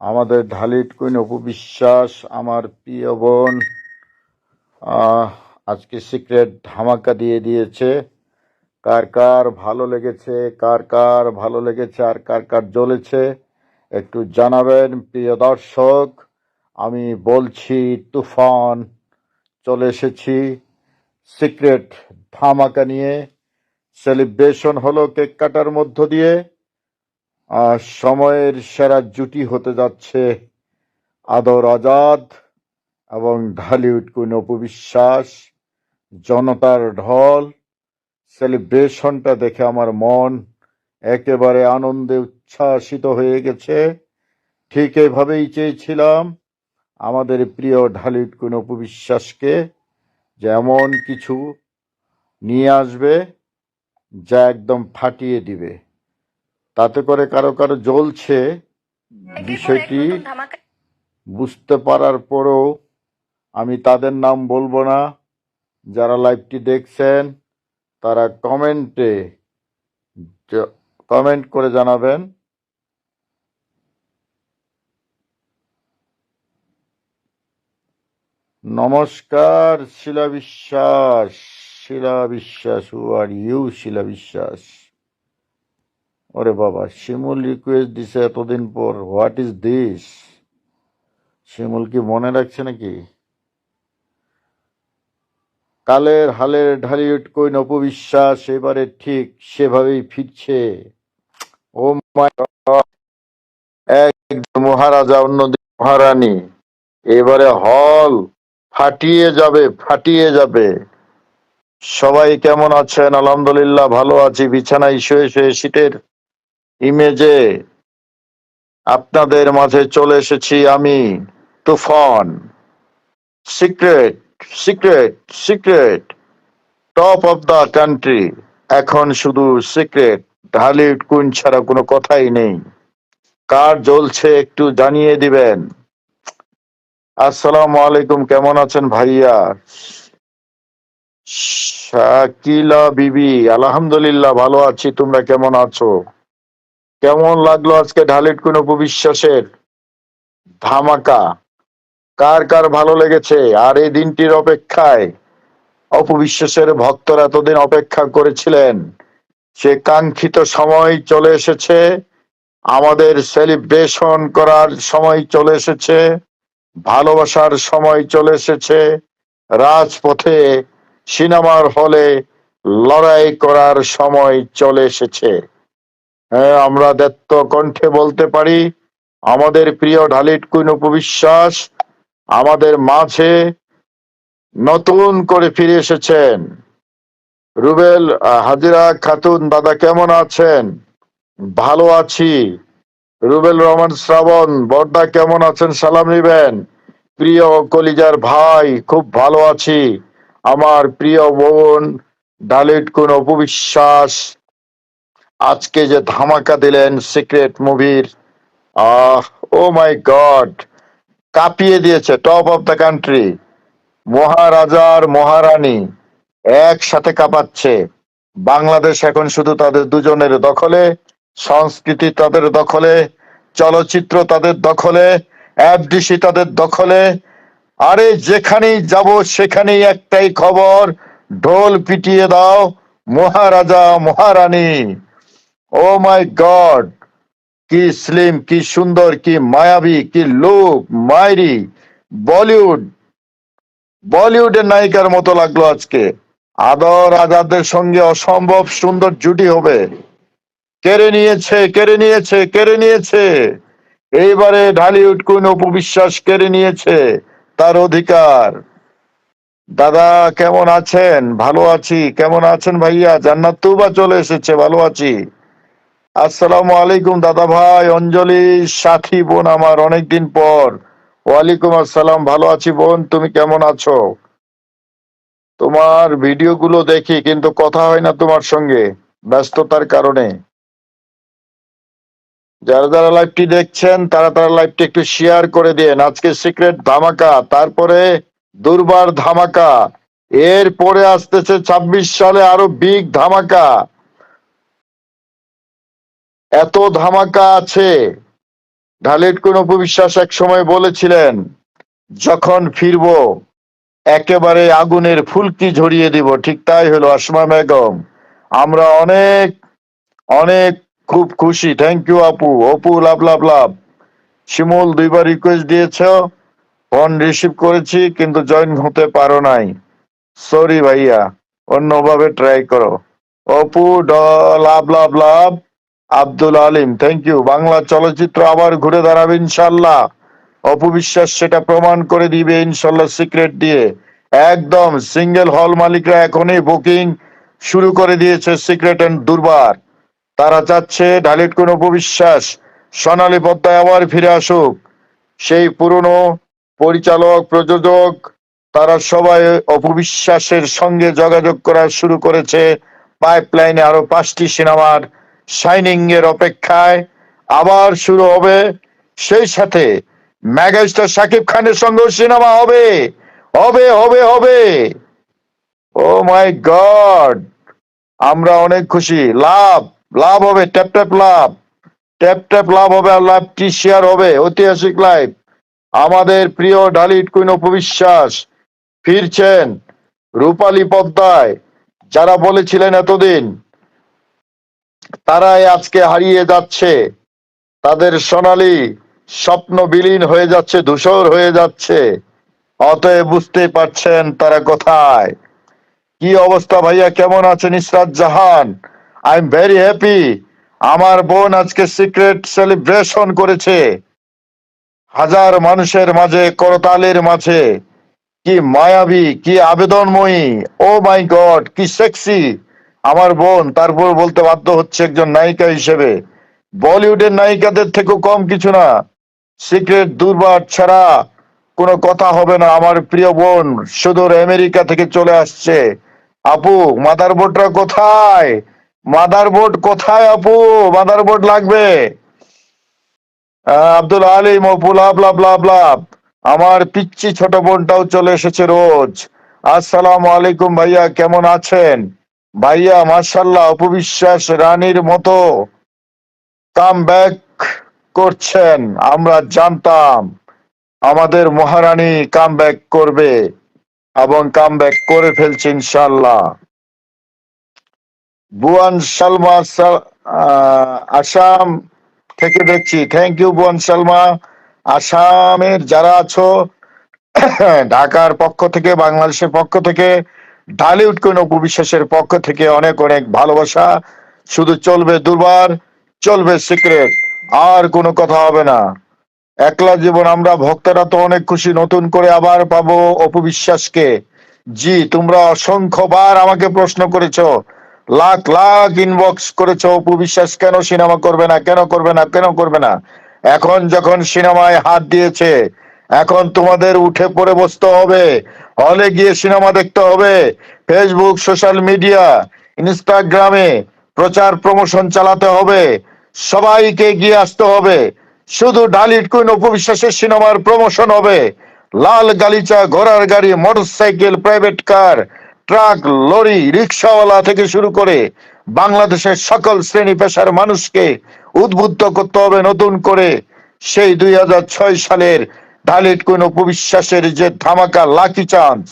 আমাদের ঢালিট কুইন অপু বিশ্বাস আমার প্রিয় বোন আজকে সিক্রেট ধামাকা দিয়ে দিয়েছে। কার কার ভালো লেগেছে, কার কার ভালো লেগেছে, আর কার কার জ্বলেছে, একটু জানাবেন। প্রিয় দর্শক, আমি বলছি, তুফান, চলে এসেছি সিক্রেট ধামাকা নিয়ে। সেলিব্রেশন হলো কেক কাটার মধ্য দিয়ে। সময়ের সেরা জুটি হতে যাচ্ছে আদর আজাদ এবং ঢালিউড কুইন অপু বিশ্বাস। জনতার ঢল, সেলিব্রেশনটা দেখে আমার মন একেবারে আনন্দে উচ্ছ্বাসিত হয়ে গেছে। ঠিক এভাবেই চেয়েছিলাম আমাদের প্রিয় ঢালিউড কুইন অপু বিশ্বাসকে যেমন কিছু নিয়ে আসবে যা একদম ফাটিয়ে দিবে। তাতে করে কারও কারও জ্বলছে বিষয়টি বুঝতে পারার পরেও আমি তাদের নাম বলব না। যারা লাইভটি দেখছেন তারা কমেন্টে কমেন্ট করে জানাবেন। নমস্কার শিলা বিশ্বাস। শিলা বিশ্বাস হু আর ইউ শিলা বিশ্বাস? ওরে বাবা, শিমুল রিকোয়েস্ট দিছে এতদিন পর হোয়াট ইজ দিস শিমুল কি মনে রাখছে নাকি? কালের হালের ঢালিউড কইন অপবিশ্বাস এবারে ঠিক সেভাবেই ফিরছে। ও এক মহারাজা অন্যদিন মহারানী। এবারে হল ফাটিয়ে যাবে ফাটিয়ে যাবে। সবাই কেমন আছেন? আলহামদুলিল্লাহ, ভালো আছি। বিছানায় শুয়ে শুয়ে শীতের ইমেজে আপনাদের মাঝে চলে এসেছি আমি, Toofan. Secret secret secret. Top of the country. এখন শুধু সিক্রেট, ঢালিউড কুইন ছাড়া কোনো কথাই নেই। কার জ্বলছে একটু জানিয়ে দিবেন। আসসালামু আলাইকুম, কেমন আছেন ভাইয়া? শাকিলা বিবি, আলহামদুলিল্লাহ, ভালো আছি, তোমরা কেমন আছো? কেমন লাগল আজকে ঢালিট কুইন উপবিশ্বাসের ধামাকা? কার কার ভালো লেগেছে? আর এই দিনটির অপেক্ষায় অপবিশ্বাসের ভক্তরা এতদিন অপেক্ষা করেছিলেন। সে কাঙ্ক্ষিত সময় চলে এসেছে। আমাদের সেলিব্রেশন করার সময় চলে এসেছে। ভালোবাসার সময় চলে এসেছে। রাজপথে, সিনেমার হলে লড়াই করার সময় চলে এসেছে। হ্যাঁ আমরা দত্ত কণ্ঠে বলতে পারি, আমাদের প্রিয় ঢালিট কুইন উপবিশ্বাস আমাদের মাঝে নতুন করে ফিরে এসেছেন। রুবেল হাজিরা খাতুন, দাদা কেমন আছেন? ভালো আছি। রুবেল রহমান শ্রাবণ, বর্দা কেমন আছেন? সালাম নিবেন। প্রিয় কলিজার ভাই, খুব ভালো আছি। আমার প্রিয় বোন ডালিট কোন অপবিশ্বাস আজকে যে ধামাকা দিলেন সিক্রেট মুভির, আহ, ও মাই গড, কাঁপিয়ে দিয়েছে টপ অফ দ্য কান্ট্রি মহারাজার মহারানী একসাথে কাঁপাচ্ছে। বাংলাদেশ এখন শুধু তাদের দুজনের দখলে, সংস্কৃতি তাদের দখলে, চলচ্চিত্র তাদের দখলে এফডিসি তাদের দখলে। আরে যেখানেই যাব সেখানেই একটাই খবর, ঢোল পিটিয়ে দাও মহারাজা মহারানী। ও মাই গড, কি স্লিম, কি সুন্দর, কি মায়াবী, কি লুক মাইরি, বলিউড, বলিউডের নায়িকার মতো লাগল আজকে। আদর আজাদের সঙ্গে অসম্ভব সুন্দর জুটি হবে। কেড়ে নিয়েছে কেড়ে নিয়েছে কেড়ে নিয়েছে। এইবারে ঢালিউড কুইন উপবিশ্বাস কেড়ে নিয়েছে তার অধিকার। দাদা, কেমন আছেন? ভালো আছি। কেমন আছেন ভাইয়া? জান্নাত তুবা চলে এসেছে, ভালো আছি। আসসালামু আলাইকুম, দাদা ভাই, অঞ্জলি, সাথী, বোন আমার, অনেকদিন পর। ওয়ালাইকুম আসসালাম, ভালো আছি বোন, তুমি কেমন আছো? তোমার ভিডিওগুলো দেখি, কিন্তু কথা হয় না তোমার সঙ্গে, ব্যস্ততার কারণে। যারা যারা লাইভটি দেখছেন, তারা তারা লাইভটি একটু শেয়ার করে দেন। আজকে সিক্রেট ধামাকা, তারপরে দুর্বার ধামাকা। এর পরে আসতেছে ছাব্বিশ সালে আরও বিগ ধামাকা। এত ধামাকা আছে। ঢালিট কোন উপবিশ্বাস এক সময় বলেছিলেন, যখন ফিরবো, একেবারে আগুনের ফুলকি ঝরিয়ে দিব। ঠিক তাই হলো আসমা বেগম। আমরা অনেক অনেক খুব খুশি। থ্যাংক ইউ আপু। অপু, লাভ লাভ লাভ। শিমুল দুইবার রিকোয়েস্ট দিয়েছ ফোন রিসিভ করেছি, কিন্তু জয়েন হতে পারো নাই। সরি ভাইয়া, অন্যভাবে ট্রাই করো। অপু, ড, love love love. Abdul Alim thank you Bangla চলচ্চিত্র আবার ঘুরে দাঁড়াবে ইনশাল্লাহ অপবিশ্বাস সেটা প্রমাণ করে দিবে ইনশাল্লাহ সিক্রেট দিয়ে। একদম সিঙ্গেল হল মালিকরা এখনই বুকিং শুরু করে দিয়েছে সিক্রেট এন্ড দুর্বার। তারা চাচ্ছে ঢালিট কোন অপবিশ্বাস। সোনালী পদ্মায় আবার ফিরে আসুক। সেই পুরনো পরিচালক, প্রযোজক, তারা সবাই অপবিশ্বাসের সঙ্গে যোগাযোগ করা শুরু করেছে। পাইপলাইনে আরও পাঁচটি সিনেমার শাইনিং এর অপেক্ষায় আবার শুরু হবে। সেই সাথে ম্যাগাস্টার শাকিব খানের সঙ্গে সিনেমা হবে। হবে হবে হবে। ও মাই গড আমরা অনেক খুশি। লাভ লাভ হবে, tap tap, love. Tap tap, love হবে আর লাভটি শেয়ার হবে? ঐতিহাসিক লাইভ আমাদের প্রিয় ডালিট কুইন উপবিশ্বাস ফিরছেন রূপালী পদ্মায়। যারা বলেছিলেন এতদিন তারাই আজকে হারিয়ে যাচ্ছে। তাদের সোনালী স্বপ্ন বিলীন হয়ে যাচ্ছে, ধূসর হয়ে যাচ্ছে। অতএব বুঝতে পারছেন তারা কোথায়। কি অবস্থা ভাইয়া, কেমন আছেন Israt Jahan? I am very happy আমার বোন আজকে সিক্রেট সেলিব্রেশন করেছে। হাজার মানুষের মাঝে, করতালের মাঝে। কি মায়াবী, কি আবেদনময়ী। ও মাই গড কি সেক্সি আমার বোন তারপর বলতে বাধ্য হচ্ছে একজন নায়িকা হিসেবে। বলিউডের নায়িকাদের থেকেও কম কিছু না। সিক্রেট দুর্বার ছাড়া কোনো কথা হবে না। আমার প্রিয় বোন সুদূর আমেরিকা থেকে চলে আসছে। আপু মাদারবোর্ডটা কোথায়? মাদারবোর্ড কোথায় আপু? মাদারবোর্ড লাগবে। আহ, আব্দুল আলিম অপু লাভ লাভ লাভ লাভ আমার পিচ্ছি ছোট বোনটাও চলে এসেছে রোজ। আসসালামু আলাইকুম ভাইয়া কেমন আছেন? ভাইয়া মার্শাল্লাহ অপবিশ্বাস রানীর মতো কাম ব্যাক করছেন, আমরা জানতাম আমাদের মহারানী কাম ব্যাক করবে এবং কাম ব্যাক করে ফেলছে ইনশাল্লাহ বুয়ান সালমা আসাম থেকে দেখছি। থ্যাংক ইউ বুয়ান সালমা। আসামের যারা আছো, ঢাকার পক্ষ থেকে, বাংলাদেশের পক্ষ থেকে ঢালিউড কোন উপবিশ্বাসের পক্ষ থেকে অনেক অনেক ভালোবাসা। শুধু চলবে দুর্বার চলবে সিক্রেট, আর কোনো কথা হবে না। একলা জীবন আমরা ভক্তরা তো অনেক খুশি, নতুন করে আবার পাবো অপবিশ্বাসকে জি, তোমরা অসংখ্যবার আমাকে প্রশ্ন করেছ। লাখ লাখ ইনবক্স করেছ অপবিশ্বাস কেন সিনেমা করবে না, কেন করবে না, কেন করবে না? এখন যখন সিনেমায় হাত দিয়েছে, এখন তোমাদের উঠে পড়ে বসতে হবে। হলে গিয়ে সিনেমা দেখতে হবে। ফেসবুক সোশ্যাল মিডিয়া ইনস্টাগ্রামে প্রচার প্রমোশন চালাতে হবে। সবাইকে গিয়ে আসতে হবে। শুধু ডালিট কুইন উপবিশ্বাসের সিনেমার প্রমোশন হবে। লাল গালিচা, ঘোড়ার গাড়ি motorcycle private car truck lorry রিক্সাওয়ালা থেকে শুরু করে বাংলাদেশের সকল শ্রেণি পেশার মানুষকে উদ্বুদ্ধ করতে হবে নতুন করে। সেই দুই হাজার ছয় সালের ডালিট কুইন উপবিশ্বাসের যে ধামাকা লাকি চান্স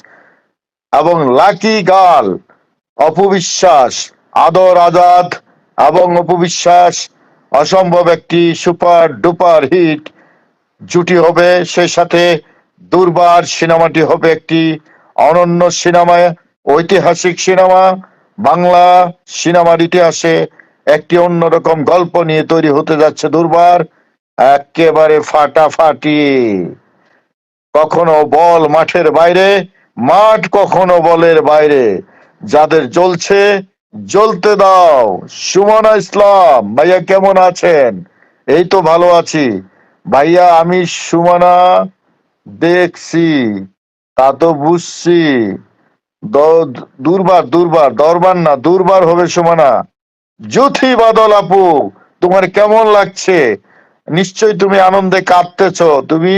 এবং লাকি গাল, অপবিশ্বাস, আদর আজাদ এবং অপবিশ্বাস অসম্ভব একটি সুপার ডুপার হিট জুটি হবে। সেই সাথে দুর্বার সিনেমাটি হবে একটি অনন্য সিনেমা, ঐতিহাসিক সিনেমা, বাংলা সিনেমার ইতিহাসে একটি অন্যরকম গল্প নিয়ে তৈরি হতে যাচ্ছে দুর্বার। একেবারে ফাটাফাটি। কখনো বল মাঠের বাইরে, মাঠ কখনো বলের বাইরে। যাদের জ্বলছে, জ্বলতে দাও। সুমনা ইসলাম, ভাইয়া কেমন আছেন? এই তো ভালো আছি। ভাইয়া, আমি সুমনা দেখছি। তা তো বুঝছি। দুর্বার দুর্বার, দরবার না, দুর্বার হবে সুমনা। জ্যোতি বাদল আপু, তোমার কেমন লাগছে? নিশ্চয় তুমি আনন্দে কাঁদতেছ। তুমি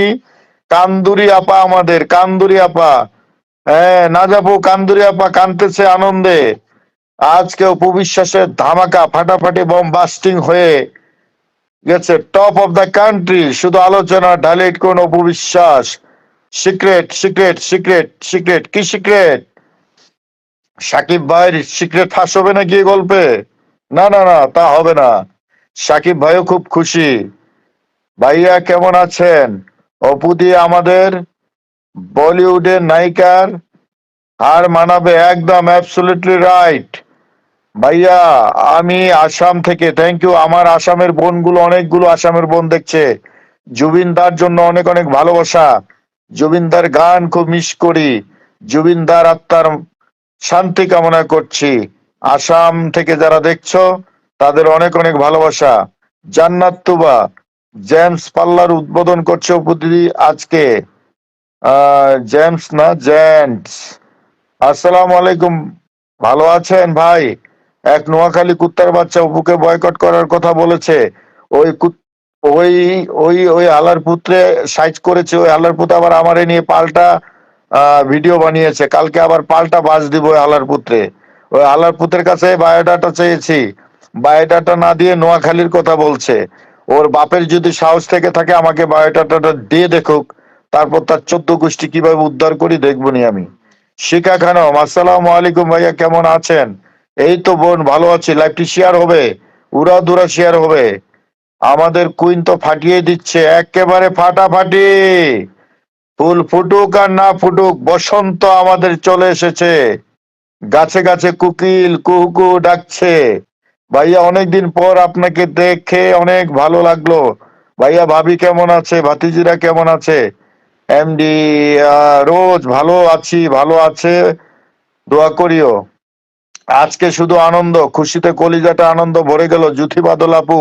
কান্দুরি আপা আমাদের, কান্দুরি আপা। হ্যাঁ না যাব, কান্দুরি আপা কানতেছে আনন্দে। আজকে উপবিশ্বাসের ধামাকা, ফাটাফাটি বম বাস্টিং হয়ে গেছে। টপ অফ দ্য কান্ট্রি শুধু আলোচনা ঢালিট কোন অপবিশ্বাস সিক্রেট সিক্রেট সিক্রেট সিক্রেট কি সিক্রেট সাকিব ভাইয়ের সিক্রেট ফাঁস হবে নাকি গল্পে? না না না, তা হবে না। সাকিব ভাইও খুব খুশি। ভাইয়া, কেমন আছেন? অপু দিয়ে আমাদের বলিউডের নায়িকার হার মানাবে একদম অ্যাবসলিউটলি রাইট ভাইয়া, আমি আসাম থেকে থ্যাংক ইউ আমার আসামের বোনগুলো, অনেকগুলো আসামের বোন দেখছে। জুবিনদার জন্য অনেক অনেক ভালোবাসা। জুবিনদার গান খুব মিস করি। জুবিনদার আত্মার শান্তি কামনা করছি। আসাম থেকে যারা দেখছ, তাদের অনেক অনেক ভালোবাসা। জান্নাত তুবা জেমস পাল্লার উদ্বোধন করছে উপদিদি আজকে। জেমস না, জেন্টস। আসসালামু আলাইকুম। ভালো আছেন ভাই? এক নোয়াখালী কুত্তার বাচ্চা অপুকে বয়কট করার কথা বলেছে। ওই ওই ওই ওই আলার পুত্রে সাইজ করেছে, ওই আলার পুত্র আবার আমারে নিয়ে পাল্টা ভিডিও বানিয়েছে। কালকে আবার পাল্টা বাজ দিব ওই আলার পুত্রে। ওই আলার পুত্রের কাছে বায়োডাটা চেয়েছি। বায়োডাটা না দিয়ে নোয়াখালীর কথা বলছে। ওর বাপের যদি সাহস থেকে থাকে, আমাকে বায়োডাটাটা দিয়ে দেখুক, তারপর তার চোদ্দ গোষ্ঠী কীভাবে উদ্ধার করি দেখবনি আমি। শিখা খানম, আসসালামু আলাইকুম ভাইয়া, কেমন আছেন? এই তো বোন, ভালো আছি। লাইভটি শেয়ার হবে উড়া দুরা শেয়ার হবে। আমাদের কুইন তো ফাটিয়ে দিচ্ছে, একেবারে ফাটাফাটি। ফুল ফুটুক আর না ফুটুক, বসন্ত আমাদের চলে এসেছে। গাছে গাছে কুকিল কুহু ডাকছে। ভাইয়া, অনেকদিন পর আপনাকে দেখে অনেক ভালো লাগল। ভাইয়া, ভাবি কেমন আছে? ভাতিজিরা কেমন আছে? এমডি রোজ ভালো আছি, ভালো আছে। দোয়া করিও। আজকে শুধু আনন্দ, খুশিতে কলিজাটা আনন্দ ভরে গেল। জুথি বাদল আপু